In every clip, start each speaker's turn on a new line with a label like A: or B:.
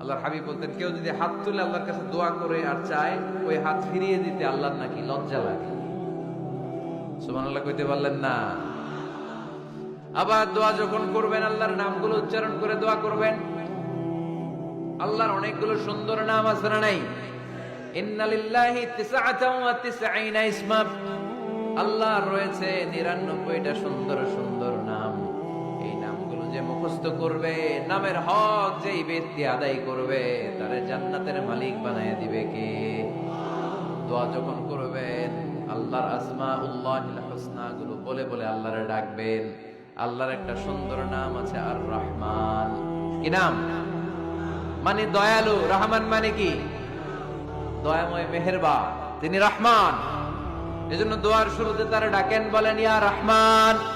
A: আল্লাহর হাবিব বলতেন, কেউ যদি হাত তুলে আল্লাহর কাছে দোয়া করে আর চায়, ওই হাত ফিরিয়ে দিতে আল্লাহর নাকি লজ্জা লাগে। কইতে পারলেন, না। আবার দোয়া যখন করবেন, আল্লাহর নামগুলো উচ্চারণ করে দোয়া করবেন। আল্লাহর অনেকগুলো সুন্দর নাম আছে না নাই? আল্লাহর রয়েছে 99টা সুন্দর সুন্দর নাম। যে মুখস্থ করবে, নামের হক যেই ব্যক্তি আদায় করবে, তারে জান্নাতের মালিক বানায় দিবে কে? দোয়া যখন করবেন, আল্লাহর আসমা উল্লাহিল হোসনা গুলো বলে বলে আল্লাহরে ডাকবেন। আল্লাহর একটা সুন্দর নাম আছে আর রহমান কি নাম? মানে দয়ালু। রহমান মানে কি? দয়াময় মেহেরবা তিনি রহমান। এজন্য দোয়ার শুরুতে তারা ডাকেন, বলেন, ইয়া রহমান।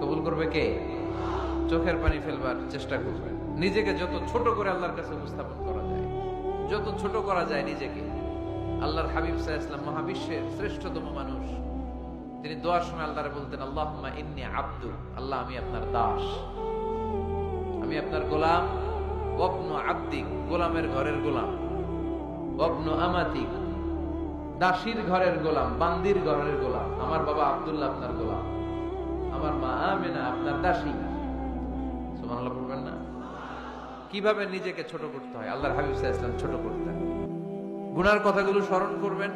A: কবুল করবে কে? চোখের পানি ফেলবার চেষ্টা করবেন নিজেকে যত ছোট করে আল্লাহর কাছে উপস্থাপন করা যায়, যত ছোট করা যায় নিজেকে, আল্লাহর হাবিব সাহা ইসলাম মহাবিশ্বের শ্রেষ্ঠতম মানুষ। তিনি দোয়ার সময় আল্লাহরে বলতেন আল্লাহ ইন্নি আব্দু, আল্লাহ আমি আপনার দাস। আমি আপনার গোলাম। অপ্ন আব্দিক, গোলামের ঘরের গোলাম। অপ্ন আমাতিক, দাসীর ঘরের গোলাম, বান্দির ঘরের গোলাম। আমার বাবা আব্দুল্লাহ আপনার গোলাম। আমার মা আমেনা, আপনার দাসী। সুবহানাল্লাহ বলবেন না? কীভাবে নিজেকে ছোট করতে হয়? আল্লাহর হাবিব সাল্লাল্লাহু আলাইহি ছোট করতেন। গুনার কথাগুলো স্মরণ করবেন।